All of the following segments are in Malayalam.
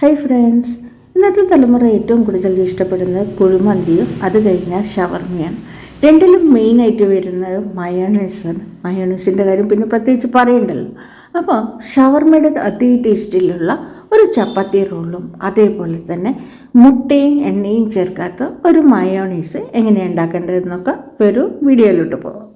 ഹായ് ഫ്രണ്ട്സ് ഇന്നത്തെ തലമുറ ഏറ്റവും കൂടുതൽ ഇഷ്ടപ്പെടുന്നത് കുഴിമന്തിയും അത് കഴിഞ്ഞാൽ ഷവർമയാണ്. രണ്ടിലും മെയിനായിട്ട് വരുന്നത് മയോണൈസാണ് മയോണൈസിന്റെ കാര്യം പിന്നെ പ്രത്യേകിച്ച് പറയണ്ടല്ലോ. അപ്പോൾ ഷവർമയുടെ അതേ ടേസ്റ്റിലുള്ള ഒരു ചപ്പാത്തി റോളും അതേപോലെ തന്നെ മുട്ടയും എണ്ണയും ചേർക്കാത്ത ഒരു മയോണൈസ് എങ്ങനെയാണ് ഉണ്ടാക്കേണ്ടതെന്നൊക്കെ ഒരു വീഡിയോയിലോട്ട് പോകാം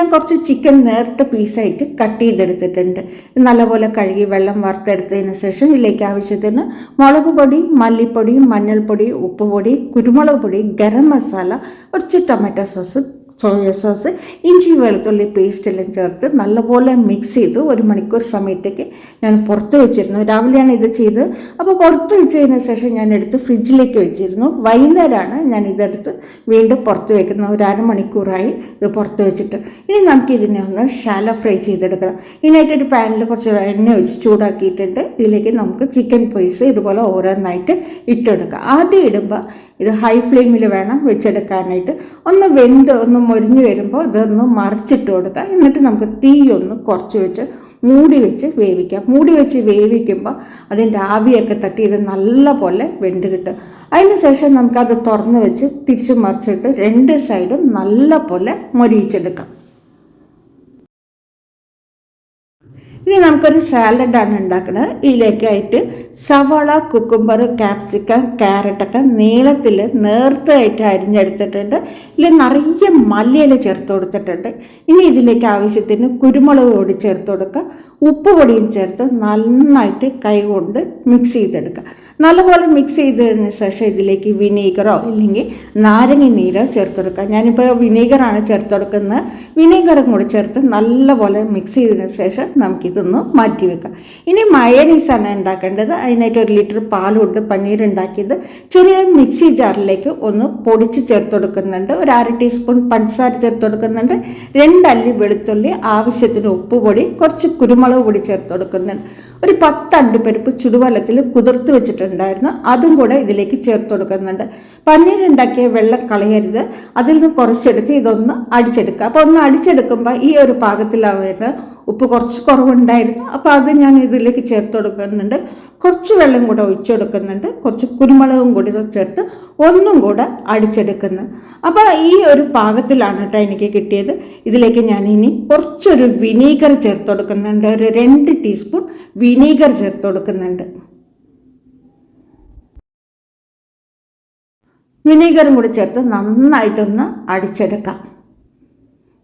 പിന്നെ കുറച്ച് ചിക്കൻ നേർത്ത പീസായിട്ട് കട്ട് ചെയ്തെടുത്തിട്ടുണ്ട്. നല്ലപോലെ കഴുകി വെള്ളം വറുത്തെടുത്തതിന് ശേഷം ഇതിലേക്ക് ആവശ്യത്തിന് മുളക് പൊടി മല്ലിപ്പൊടി മഞ്ഞൾപ്പൊടി ഉപ്പുപൊടി കുരുമുളക് പൊടി ഗരം മസാല കുറച്ച് ടൊമാറ്റോ സോസ് സോയ സോസ് ഇഞ്ചി വെളുത്തുള്ളി പേസ്റ്റ് എല്ലാം ചേർത്ത് നല്ലപോലെ മിക്സ് ചെയ്ത് ഒരു മണിക്കൂർ സമയത്തേക്ക് ഞാൻ പുറത്ത് വെച്ചിരുന്നു. രാവിലെയാണ് ഇത് ചെയ്ത് അപ്പോൾ പുറത്ത് വെച്ചതിന് ശേഷം ഞാൻ എടുത്ത് ഫ്രിഡ്ജിലേക്ക് വെച്ചിരുന്നു. വൈകുന്നേരമാണ് ഞാൻ ഇതെടുത്ത് വീണ്ടും പുറത്ത് വെക്കുന്നത്. ഒരു അരമണിക്കൂറായി ഇത് പുറത്ത് വെച്ചിട്ട്. ഇനി നമുക്ക് ഇതിനെ ഒന്ന് ഷാലോ ഫ്രൈ ചെയ്തെടുക്കണം. ഇതിനായിട്ടൊരു പാനിൽ കുറച്ച് എണ്ണ വെച്ച് ചൂടാക്കിയിട്ടുണ്ട്. ഇതിലേക്ക് നമുക്ക് ചിക്കൻ പീസ് ഇതുപോലെ ഓരോന്നായിട്ട് ഇട്ടെടുക്കാം. ആദ്യം ഇടുമ്പോൾ ഇത് ഹൈ ഫ്ലെയിമിൽ വേണം വെച്ചെടുക്കാനായിട്ട്. ഒന്ന് വെന്ത് ഒന്ന് മൊരിഞ്ഞ് വരുമ്പോൾ ഇതൊന്ന് മറിച്ചിട്ട് കൊടുക്കുക എന്നിട്ട് നമുക്ക് തീ ഒന്ന് കുറച്ച് വെച്ച് മൂടി വെച്ച് വേവിക്കാം. മൂടി വെച്ച് വേവിക്കുമ്പോൾ അതിന്റെ ആവിയൊക്കെ തട്ടി ഇത് നല്ല പോലെ വെന്ത് കിട്ടും. അതിന് ശേഷം നമുക്കത് തുറന്ന് വെച്ച് തിരിച്ച് മറിച്ചിട്ട് രണ്ട് സൈഡും നല്ല പോലെ മൊരിയിച്ചെടുക്കാം. ഇനി നമുക്കൊരു സാലഡാണ് ഉണ്ടാക്കുന്നത്. ഇതിലേക്കായിട്ട് സവാള കുക്കുംബർ ക്യാപ്സിക്കം ക്യാരറ്റൊക്കെ നീളത്തിൽ നേർത്തതായിട്ട് അരിഞ്ഞെടുത്തിട്ടുണ്ട്. ഇതിൽ നിറയെ മല്ലിയില ചേർത്ത് കൊടുത്തിട്ടുണ്ട്. ഇനി ഇതിലേക്ക് ആവശ്യത്തിന് കുരുമുളക് കൂടി ചേർത്ത് കൊടുക്കുക. ഉപ്പ് പൊടിയും ചേർത്ത് നന്നായിട്ട് കൈകൊണ്ട് മിക്സ് ചെയ്തെടുക്കുക. നല്ലപോലെ മിക്സ് ചെയ്തതിന് ശേഷം ഇതിലേക്ക് വിനീഗറോ ഇല്ലെങ്കിൽ നാരങ്ങ നീരോ ചേർത്ത് കൊടുക്കുക ഞാനിപ്പോൾ വിനീഗറാണ് ചേർത്ത് കൊടുക്കുന്നത് വിനീഗറും കൂടി ചേർത്ത് നല്ലപോലെ മിക്സ് ചെയ്തതിന് ശേഷം നമുക്കിതൊന്ന് മാറ്റി വെക്കാം. ഇനി മയണീസാണ് ഉണ്ടാക്കേണ്ടത്. അതിനായിട്ട് ഒരു ലിറ്റർ പാലുകൊണ്ട് പനീർ ഉണ്ടാക്കിയത്. ചെറിയ മിക്സി ജാറിലേക്ക് ഒന്ന് പൊടിച്ച് ചേർത്ത് കൊടുക്കുന്നുണ്ട് ഒരു അര ടീസ്പൂൺ പഞ്ചസാര ചേർത്ത് കൊടുക്കുന്നുണ്ട് രണ്ടല്ലി വെളുത്തുള്ളി ആവശ്യത്തിന് ഉപ്പ് പൊടി കുറച്ച് കുരുമുളക് പൊടി ചേർത്ത് കൊടുക്കുന്നുണ്ട് ഒരു പത്ത് അണ്ടിപ്പരിപ്പ് ചുടുവെള്ളത്തിൽ കുതിർത്ത് വെച്ചിട്ടുണ്ടായിരുന്നു. അതും കൂടെ ഇതിലേക്ക് ചേർത്ത് കൊടുക്കുന്നുണ്ട്. പന്നീരുണ്ടാക്കിയ വെള്ളം കളയരുത്. അതിൽ നിന്ന് കുറച്ചെടുത്ത് ഇതൊന്ന് അടിച്ചെടുക്കുക. അപ്പോൾ ഒന്ന് അടിച്ചെടുക്കുമ്പോൾ ഈ ഒരു പാകത്തിലാണ് വരുന്നത് ഉപ്പ് കുറച്ച് കുറവുണ്ടായിരുന്നു. അപ്പോൾ അത് ഞാൻ ഇതിലേക്ക് ചേർത്ത് കൊടുക്കുന്നുണ്ട്. കുറച്ച് വെള്ളം കൂടെ ഒഴിച്ചു കൊടുക്കുന്നുണ്ട്. കുറച്ച് കുരുമുളകും കൂടി ചേർത്ത് ഒന്നും കൂടെ അടിച്ചെടുക്കുന്നു. അപ്പോൾ ഈ ഒരു പാകത്തിലാണ് കേട്ടോ എനിക്ക് കിട്ടിയത്. ഇതിലേക്ക് ഞാൻ ഇനി കുറച്ചൊരു വിനീഗർ ചേർത്ത് കൊടുക്കുന്നുണ്ട്. ഒരു രണ്ട് ടീസ്പൂൺ വിനീഗർ ചേർത്ത് കൊടുക്കുന്നുണ്ട്. വിനീഗറും കൂടി ചേർത്ത് നന്നായിട്ടൊന്ന് അടിച്ചെടുക്കാം.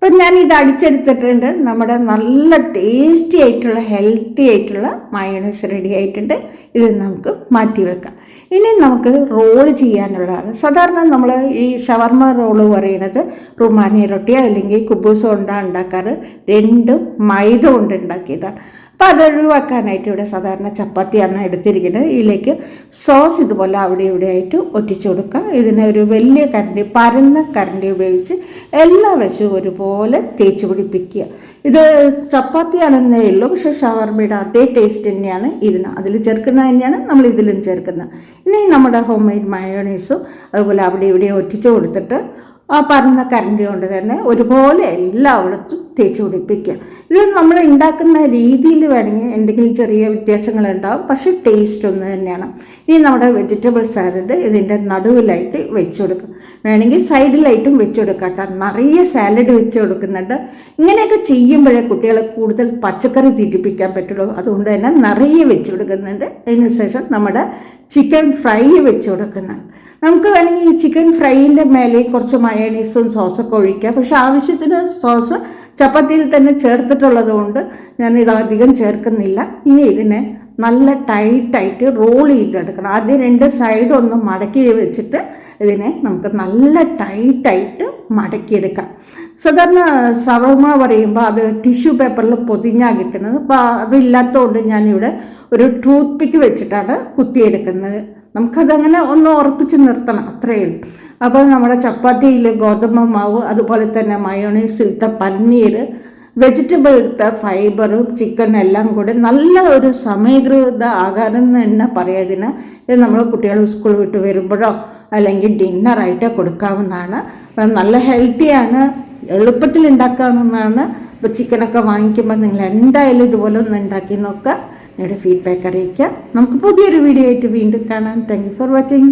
അപ്പം ഞാൻ ഇത് അടിച്ചെടുത്തിട്ടുണ്ട്. നമ്മുടെ നല്ല ടേസ്റ്റി ആയിട്ടുള്ള ഹെൽത്തി ആയിട്ടുള്ള മയോണൈസ് റെഡി ആയിട്ടുണ്ട്. ഇത് നമുക്ക് മാറ്റി വെക്കാം. ഇനി നമുക്ക് റോൾ ചെയ്യാനുള്ളതാണ്. സാധാരണ നമ്മൾ ഈ ഷവർമ റോൾ പറയുന്നത് റുമാനി റൊട്ടിയോ അല്ലെങ്കിൽ കുബൂസ് കൊണ്ടാണ് ഉണ്ടാക്കാറ്. രണ്ടും മൈദ കൊണ്ട് ഉണ്ടാക്കിയതാണ്. അപ്പോൾ അത് ഒഴിവാക്കാനായിട്ട് ഇവിടെ സാധാരണ ചപ്പാത്തിയാണ് എടുത്തിരിക്കുന്നത്. ഇതിലേക്ക് സോസ് ഇതുപോലെ അവിടെ ഇവിടെ ആയിട്ട് ഒറ്റിച്ചു കൊടുക്കുക. ഇതിനെ ഒരു വലിയ കരണ്ടി പരന്ന കരണ്ടി ഉപയോഗിച്ച് എല്ലാ വശവും ഒരുപോലെ തേച്ച് പിടിപ്പിക്കുക. ഇത് ചപ്പാത്തിയാണെന്നേ ഉള്ളൂ പക്ഷേ ഷവർമയുടെ അതേ ടേസ്റ്റ് തന്നെയാണ് ഇതിന്. അതിൽ ചേർക്കുന്നത് തന്നെയാണ് നമ്മൾ ഇതിലും ചേർക്കുന്നത്. ഇനി നമ്മുടെ ഹോം മെയ്ഡ് മയോണൈസും അതുപോലെ അവിടെ ഇവിടെ ഒറ്റിച്ചു കൊടുത്തിട്ട് ആ പറഞ്ഞ കരണ്ടി കൊണ്ട് തന്നെ ഒരുപോലെ എല്ലായിടത്തും തേച്ച് പിടിപ്പിക്കുക. ഇത് നമ്മൾ ഉണ്ടാക്കുന്ന രീതിയിൽ വേണമെങ്കിൽ എന്തെങ്കിലും ചെറിയ വ്യത്യാസങ്ങളുണ്ടാവും. പക്ഷേ ടേസ്റ്റ് ഒന്ന് തന്നെയാണ്. ഇനി നമ്മുടെ വെജിറ്റബിൾ സാലഡ് ഇതിന്റെ നടുവിലായിട്ട് വെച്ച് കൊടുക്കുക. വേണമെങ്കിൽ സൈഡിലായിട്ടും വെച്ച് കൊടുക്കാം കേട്ടോ. നിറയെ സാലഡ് വെച്ച് കൊടുക്കുന്നുണ്ട്. ഇങ്ങനെയൊക്കെ ചെയ്യുമ്പോഴേ കുട്ടികളെ കൂടുതൽ പച്ചക്കറി തീറ്റിപ്പിക്കാൻ പറ്റുള്ളൂ. അതുകൊണ്ട് തന്നെ നിറയെ വെച്ച് കൊടുക്കുന്നുണ്ട്. അതിനുശേഷം നമ്മുടെ ചിക്കൻ ഫ്രൈ വെച്ച് കൊടുക്കുന്നുണ്ട്. നമുക്ക് വേണമെങ്കിൽ ഈ ചിക്കൻ ഫ്രൈന്റെ മേലെ കുറച്ച് മയണീസും സോസൊക്കെ ഒഴിക്കാം. പക്ഷേ ആവശ്യത്തിന് സോസ് ചപ്പാത്തിയിൽ തന്നെ ചേർത്തിട്ടുള്ളത് കൊണ്ട് ഞാൻ ഇതധികം ചേർക്കുന്നില്ല. ഇനി ഇതിനെ നല്ല ടൈറ്റായിട്ട് റോൾ ചെയ്തെടുക്കണം. ആദ്യം രണ്ട് സൈഡ് ഒന്ന് മടക്കി വെച്ചിട്ട് ഇതിനെ നമുക്ക് നല്ല ടൈറ്റായിട്ട് മടക്കിയെടുക്കാം. സാധാരണ ഷവർമ പറയുമ്പോൾ അത് ടിഷ്യൂ പേപ്പറിൽ പൊതിഞ്ഞാൽ കിട്ടുന്നത്. അപ്പോൾ അതില്ലാത്തതുകൊണ്ട് ഞാനിവിടെ ഒരു ടൂത്ത് പിക്ക് വെച്ചിട്ടാണ് കുത്തിയെടുക്കുന്നത്. നമുക്കതങ്ങനെ ഒന്ന് ഉറപ്പിച്ച് നിർത്തണം അത്രയേ ഉള്ളൂ. അപ്പോൾ നമ്മുടെ ചപ്പാത്തിയിൽ ഗോതമ്പ് മാവ് അതുപോലെ തന്നെ മയോണീസിലത്തെ പന്നീർ വെജിറ്റബിളത്തെ ഫൈബറും ചിക്കൻ എല്ലാം കൂടി നല്ല ഒരു സമീകൃത ആകാരം എന്ന് തന്നെ പറയാതിന് ഇത് നമ്മൾ കുട്ടികൾ സ്കൂൾ വിട്ട് വരുമ്പോഴോ അല്ലെങ്കിൽ ഡിന്നറായിട്ട് കൊടുക്കാവുന്നതാണ്. നല്ല ഹെൽത്തിയാണ് എളുപ്പത്തിൽ ഉണ്ടാക്കാവുന്നതാണ്. ഇപ്പോൾ ചിക്കനൊക്കെ വാങ്ങിക്കുമ്പോൾ നിങ്ങൾ എന്തായാലും ഇതുപോലെ ഒന്ന് ഉണ്ടാക്കി നോക്കുക. നിങ്ങളുടെ ഫീഡ്ബാക്ക് അറിയിക്കുക. നമുക്ക് പുതിയൊരു വീഡിയോ ആയിട്ട് വീണ്ടും കാണാം. Thank for watching